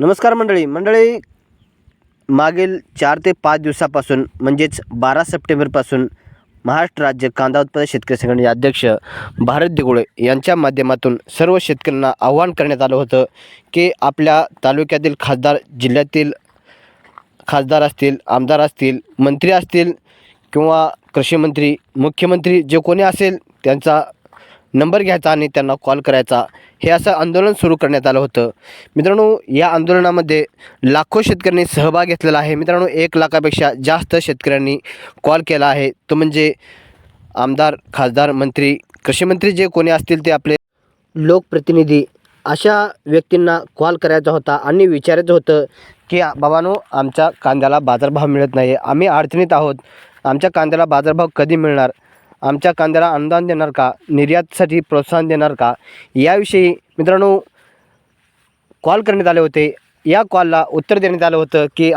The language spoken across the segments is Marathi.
नमस्कार मंडळी. मंडळी मागील चार ते पाच दिवसापासून म्हणजेच बारा सप्टेंबरपासून महाराष्ट्र राज्य कांदा उत्पादक शेतकरी संघटनेचे अध्यक्ष भारत दिगुळे यांच्या माध्यमातून सर्व शेतकऱ्यांना आव्हान करण्यात आलं होतं की आपल्या तालुक्यातील खासदार जिल्ह्यातील खासदार असतील आमदार असतील मंत्री असतील किंवा कृषीमंत्री मुख्यमंत्री जे कोणी असेल त्यांचा नंबर घ्यायचा आणि त्यांना कॉल करायचा. हे असं आंदोलन सुरू करण्यात आलं होतं. मित्रांनो या आंदोलनामध्ये लाखो शेतकऱ्यांनी सहभाग घेतलेला आहे. मित्रांनो एक लाखापेक्षा जास्त शेतकऱ्यांनी कॉल केला आहे. तो म्हणजे आमदार खासदार मंत्री कृषीमंत्री जे कोणी असतील ते आपले लोकप्रतिनिधी अशा व्यक्तींना कॉल करायचा होता आणि विचारायचं होतं की बाबानो आमच्या कांद्याला बाजारभाव मिळत नाही आम्ही अडचणीत आहोत. आमच्या कांद्याला बाजारभाव कधी मिळणार? आमच्या कांद्याला अनुदान देणार का? निर्यातसाठी प्रोत्साहन देणार का? याविषयी मित्रांनो कॉल करण्यात आले होते. या कॉलला उत्तर देण्यात आलं होतं की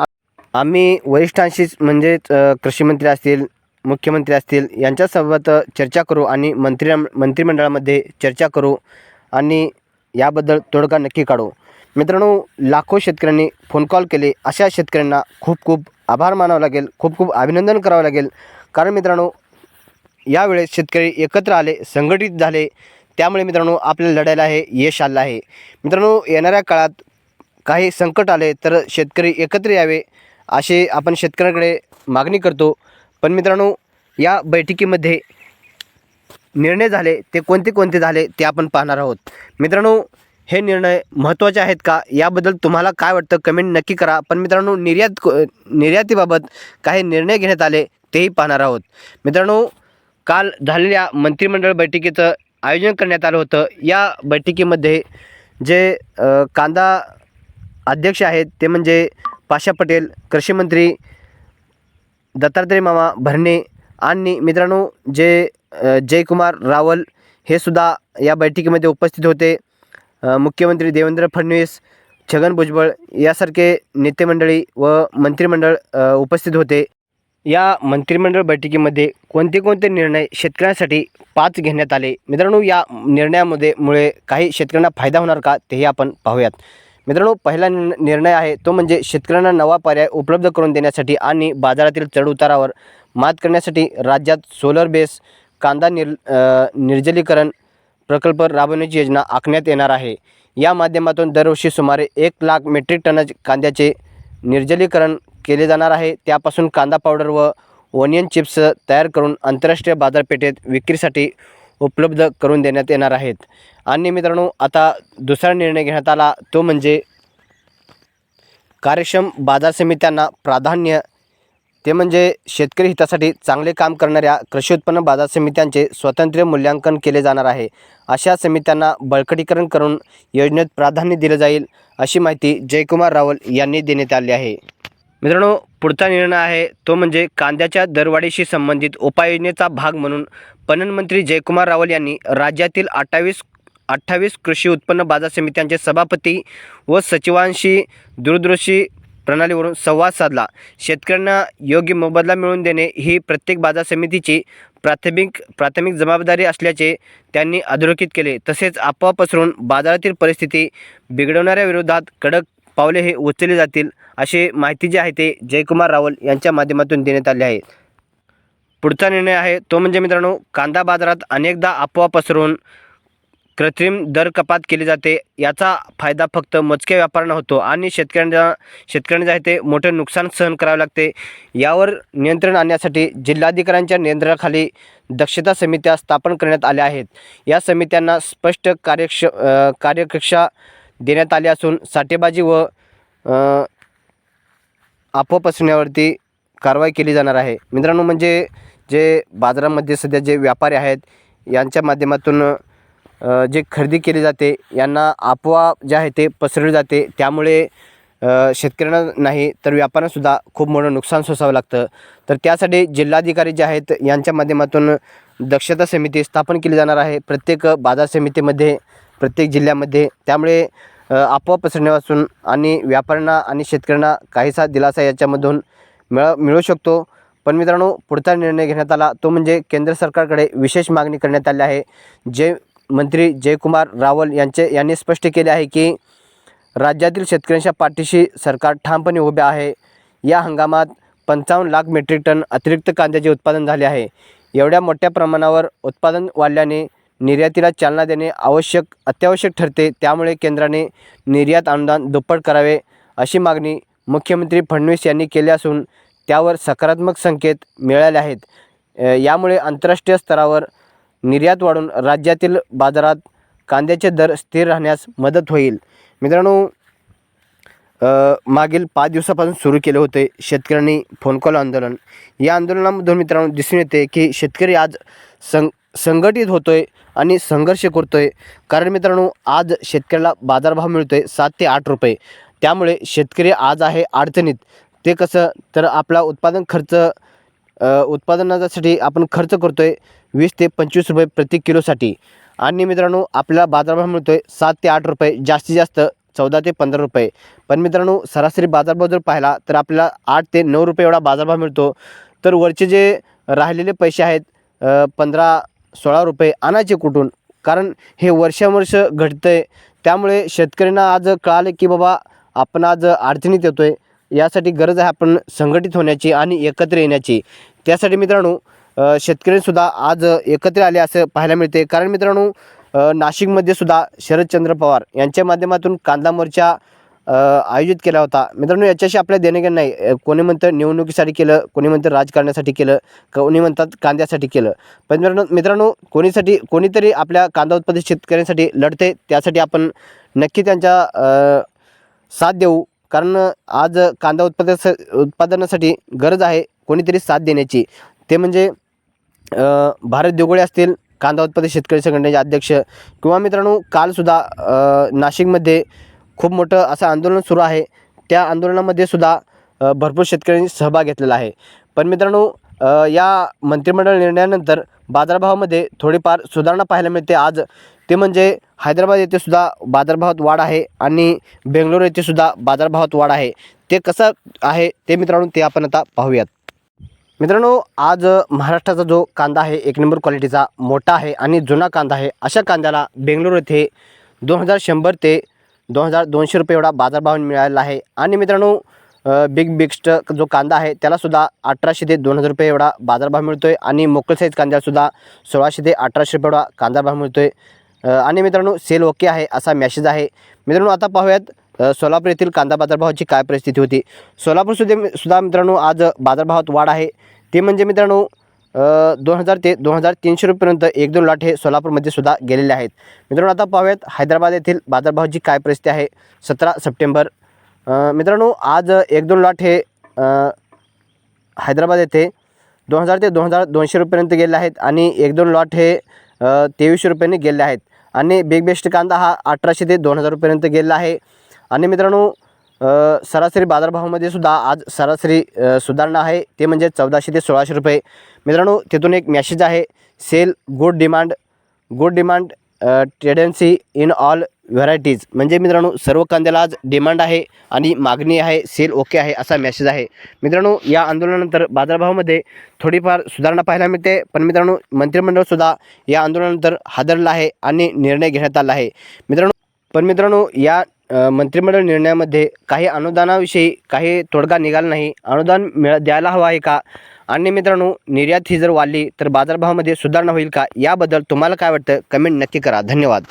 आम्ही वरिष्ठांशीच म्हणजेच कृषीमंत्री असतील मुख्यमंत्री असतील यांच्यासोबत चर्चा करू आणि मंत्री मंत्रिमंडळामध्ये चर्चा करू आणि याबद्दल तोडगा नक्की काढू. मित्रांनो लाखो शेतकऱ्यांनी फोन कॉल केले. अशा शेतकऱ्यांना खूप खूप आभार मानावं लागेल. खूप खूप अभिनंदन करावं लागेल. कारण मित्रांनो यावेळेस शेतकरी एकत्र आले संघटित झाले. त्यामुळे मित्रांनो आपल्याला लढायला हे यश आलं आहे. मित्रांनो येणाऱ्या काळात काही संकट आले तर शेतकरी एकत्र यावे असे आपण शेतकऱ्याकडे मागणी करतो. पण मित्रांनो या बैठकीमध्ये निर्णय झाले ते कोणते कोणते झाले ते आपण पाहणार आहोत. मित्रांनो हे निर्णय महत्त्वाचे आहेत का? याबद्दल तुम्हाला काय वाटतं? कमेंट नक्की करा. पण मित्रांनो निर्यात निर्यातीबाबत काही निर्णय घेण्यात आले तेही पाहणार आहोत. मित्रांनो काल झालेल्या मंत्रिमंडळ बैठकीचं आयोजन करण्यात आलं होतं. या बैठकीमध्ये जे कांदा अध्यक्ष आहेत ते म्हणजे पाशा पटेल कृषीमंत्री दत्तात्रय मामा भरणे आणि मित्रांनो जे जयकुमार रावल हे सुद्धा या बैठकीमध्ये उपस्थित होते. मुख्यमंत्री देवेंद्र फडणवीस छगन भुजबळ यासारखे नेतेमंडळी व मंत्रिमंडळ उपस्थित होते. या मंत्रिमंडळ बैठकीमध्ये कोणते कोणते निर्णय शेतकऱ्यांसाठी पाच घेण्यात आले? मित्रांनो या निर्णयामध्ये मुळे काही शेतकऱ्यांना फायदा होणार का तेही आपण पाहूयात. मित्रांनो पहिला निर्णय आहे तो म्हणजे शेतकऱ्यांना नवा पर्याय उपलब्ध करून देण्यासाठी आणि बाजारातील चढउतारावर मात करण्यासाठी राज्यात सोलर बेस कांदा निर् निर्जलीकरण प्रकल्प राबवण्याची योजना आखण्यात येणार आहे. या माध्यमातून दरवर्षी सुमारे एक लाख मेट्रिक टनच कांद्याचे निर्जलीकरण केले जाणार आहे. त्यापासून कांदा पावडर व ओनियन चिप्स तयार करून आंतरराष्ट्रीय बाजारपेठेत विक्रीसाठी उपलब्ध करून देण्यात येणार आहेत. आणि मित्रांनो आता दुसरा निर्णय घेण्यात आला. तो म्हणजे कार्यक्षम बाजार समित्यांना प्राधान्य ते म्हणजे शेतकरी हितासाठी चांगले काम करणाऱ्या कृषी उत्पन्न बाजार समित्यांचे स्वतंत्र मूल्यांकन केले जाणार आहे. अशा समित्यांना बळकटीकरण करून योजनेत प्राधान्य दिलं जाईल अशी माहिती जयकुमार रावल यांनी देण्यात आली आहे. मित्रांनो पुढचा निर्णय आहे तो म्हणजे कांद्याच्या दरवाढीशी संबंधित उपाययोजनेचा भाग म्हणून पणन मंत्री जयकुमार रावल यांनी राज्यातील अठ्ठावीस अठ्ठावीस कृषी उत्पन्न बाजार समित्यांचे सभापती व सचिवांशी दूरदृश्य प्रणालीवरून संवाद साधला. शेतकऱ्यांना योग्य मोबदला मिळवून देणे ही प्रत्येक बाजार समितीची प्राथमिक प्राथमिक जबाबदारी असल्याचे त्यांनी अधोरेखित केले. तसेच आपोआप पसरून बाजारातील परिस्थिती बिघडवणाऱ्या विरोधात कडक पावले हे उचलले जातील असे माहिती जी आहे ते जयकुमार रावल यांच्या माध्यमातून देण्यात आले आहे. पुढचा निर्णय आहे तो म्हणजे मित्रांनो कांदा बाजारात अनेकदा अफवा पसरून कृत्रिम दर कपात केली जाते. याचा फायदा फक्त मोजक्या व्यापाऱ्यांना होतो आणि शेतकऱ्यांना शेतकऱ्यांना जे आहे ते मोठे नुकसान सहन करावे लागते. यावर नियंत्रण आणण्यासाठी जिल्हाधिकाऱ्यांच्या नियंत्रणाखाली दक्षता समित्या स्थापन करण्यात आल्या आहेत. या समित्यांना स्पष्ट कार्यक्ष कार्यकक्षा देण्यात आले असून साठेबाजी व अ, अफवा कारवाई केली जाणार आहे. मित्रांनो म्हणजे जे बाजारामध्ये सध्या जे व्यापारी आहेत यांच्या माध्यमातून जे खरेदी केली जाते यांना अफवा जे आहे ते पसरले जाते. त्यामुळे शेतकऱ्यांना नाही तर व्यापाऱ्यांसुद्धा खूप मोठं नुकसान सोसावं लागतं. तर त्यासाठी जिल्हाधिकारी जे आहेत यांच्या माध्यमातून दक्षता समिती स्थापन केली जाणार आहे. प्रत्येक बाजार समितीमध्ये प्रत्येक जिल्ह्यामध्ये. त्यामुळे आपोआप अफवा पसरण्यापासून आणि व्यापाऱ्यांना आणि शेतकऱ्यांना काहीसा दिलासा याच्यामधून मिळ मिळू शकतो. पण मित्रांनो पुढचा निर्णय घेण्यात आला तो म्हणजे केंद्र सरकारकडे विशेष मागणी करण्यात आली आहे. जे मंत्री जयकुमार रावल यांचे यांनी स्पष्ट केले आहे की राज्यातील शेतकऱ्यांच्या पाठीशी सरकार ठामपणे उभे आहे. या हंगामात पंचावन्न लाख मेट्रिक टन अतिरिक्त कांद्याचे उत्पादन झाले आहे. एवढ्या मोठ्या प्रमाणावर उत्पादन वाढल्याने निर्यातीला चालना देणे आवश्यक अत्यावश्यक ठरते. त्यामुळे केंद्राने निर्यात अनुदान दुप्पट करावे अशी मागणी मुख्यमंत्री फडणवीस यांनी केली असून त्यावर सकारात्मक संकेत मिळाले आहेत. यामुळे आंतरराष्ट्रीय स्तरावर निर्यात वाढून राज्यातील बाजारात कांद्याचे दर स्थिर राहण्यास मदत होईल. मित्रांनो मागील पाच दिवसापासून सुरू केले होते शेतकऱ्यांनी फोन कॉल आंदोलन. या आंदोलनामधून मित्रांनो दिसून येते की शेतकरी आज सं संघटित होतो आहे आणि संघर्ष करतो आहे कारण मित्रांनो आज शेतकऱ्याला बाजारभाव मिळतो आहे सात ते आठ रुपये. त्यामुळे शेतकरी आज आहे अडचणीत. ते कसं तर आपला उत्पादन खर्च उत्पादनासाठी आपण खर्च करतो आहे वीस ते पंचवीस रुपये प्रति किलोसाठी. आणि मित्रांनो आपल्याला बाजारभाव मिळतो आहे सात ते आठ रुपये. जास्तीत जास्त चौदा ते पंधरा रुपये. पण मित्रांनो सरासरी बाजारभाव जर पाहिला तर आपल्याला आठ ते नऊ रुपये एवढा बाजारभाव मिळतो. तर वरचे जे राहिलेले पैसे आहेत पंधरा सोळा रुपये आणायचे कुठून? कारण हे वर्षानुवर्ष घडतं आहे त्यामुळे शेतकऱ्यांना आज कळालं की बाबा आपण आज अडचणीत येतो आहे यासाठी गरज आहे आपण संघटित होण्याची आणि एकत्र येण्याची. त्यासाठी मित्रांनो शेतकरीसुद्धा आज एकत्र आले असं पाहायला मिळते कारण मित्रांनो नाशिकमध्ये सुद्धा शरदचंद्र पवार यांच्या माध्यमातून कांदा मोर्चा आयोजित केला होता. मित्रांनो याच्याशी आपल्या देणं नाही. कोणी म्हणतं निवडणुकीसाठी केलं कोणी म्हणतं राजकारणासाठी केलं कोणी म्हणतात कांद्यासाठी केलं. पण मित्रांनो मित्रांनो कोणीसाठी कोणीतरी आपल्या कांदा उत्पादित शेतकऱ्यांसाठी लढते त्यासाठी आपण नक्की त्यांच्या साथ देऊ. कारण आज कांदा उत्पादन उत्पादनासाठी गरज आहे कोणीतरी साथ देण्याची. ते म्हणजे भारत देगोळे असतील कांदा उत्पादक शेतकरी संघटनेचे अध्यक्ष किंवा मित्रांनो कालसुद्धा नाशिकमध्ये खूप मोठं असं आंदोलन सुरू आहे. त्या आंदोलनामध्ये सुद्धा भरपूर शेतकऱ्यांनी सहभाग घेतलेला आहे. पण मित्रांनो या मंत्रिमंडळ निर्णयानंतर बाजारभावामध्ये थोडीफार सुधारणा पाहायला मिळते. आज ते म्हणजे हैदराबाद येथे सुद्धा बाजारभावात वाढ आहे आणि बेंगलोर येथे सुद्धा बाजारभावात वाढ आहे. ते कसं आहे ते मित्रांनो ते आपण आता पाहूयात. मित्रांनो आज महाराष्ट्राचा जो कांदा आहे एक नंबर क्वालिटीचा मोठा आहे आणि जुना कांदा आहे अशा कांद्याला बेंगलोर येथे दोन हजार शंभर ते दोन हजार दोनशे रुपये एवढा बाजारभाव मिळालेला आहे. आणि मित्रांनो बिग बिगस्ट जो कांदा आहे त्यालासुद्धा अठराशे ते दोन हजार रुपये एवढा बाजारभाव मिळतो आहे आणि मोकळ साईज कांद्यालासुद्धा सोळाशे ते अठराशे रुपये एवढा कांदा भाव मिळतो आहे आणि मित्रांनो सेल ओके आहे असा मॅसेज आहे. मित्रांनो आता पाहूयात सोलापूर येथील कांदा बाजारभावाची काय परिस्थिती होती? सोलापूर सुद्धा सुद्धा मित्रांनो आज बाजारभावात वाढ आहे. ते म्हणजे मित्रांनो दोन हजार ते दोन हजार तीनशे रुपयेपर्यंत एक दोन लाट हे सोलापूरमध्ये सुद्धा गेलेले आहेत. मित्रांनो आता पाहूयात हैदराबाद येथील बाजारभावाची काय परिस्थिती आहे? सतरा सप्टेंबर. मित्रांनो आज एक दोन लॉट हे हैदराबाद येथे दोन हजार ते दोन हजार दोनशे रुपयेपर्यंत गेले आहेत आणि एक दोन लॉट हे तेवीसशे रुपयांनी गेले आहेत. आणि बिग बेस्ट कांदा हा अठराशे ते दोन हजार रुपयेपर्यंत गेला आहे. आणि मित्रांनो सरासरी बाजारभावामध्ये सुद्धा आज सरासरी सुधारणा आहे. ते म्हणजे चौदाशे ते सोळाशे रुपये. मित्रांनो तिथून एक मॅसेज आहे. Sale good demand good demand tendency in all varieties म्हणजे मित्रांनो सर्व कांद्याला आज डिमांड आहे आणि मागणी आहे सेल ओके आहे असा मेसेज आहे. मित्रांनो या आंदोलनानंतर बाजारभावामध्ये थोडीफार सुधारणा पाहायला मिळते. पण मित्रांनो मंत्रिमंडळसुद्धा या आंदोलनानंतर हादरलं आहे आणि निर्णय घेण्यात आला आहे. मित्रांनो पण मित्रांनो या मंत्रिमंडळ निर्णयामध्ये काही अनुदानाविषयी काही तोडगा निघाला नाही. अनुदान मिळ द्यायला हवं आहे का? आणि मित्रांनो निर्यात ही जर वाढली तर बाजारभावामध्ये सुधारणा होईल का? याबद्दल तुम्हाला काय वाटतं? कमेंट नक्की करा. धन्यवाद.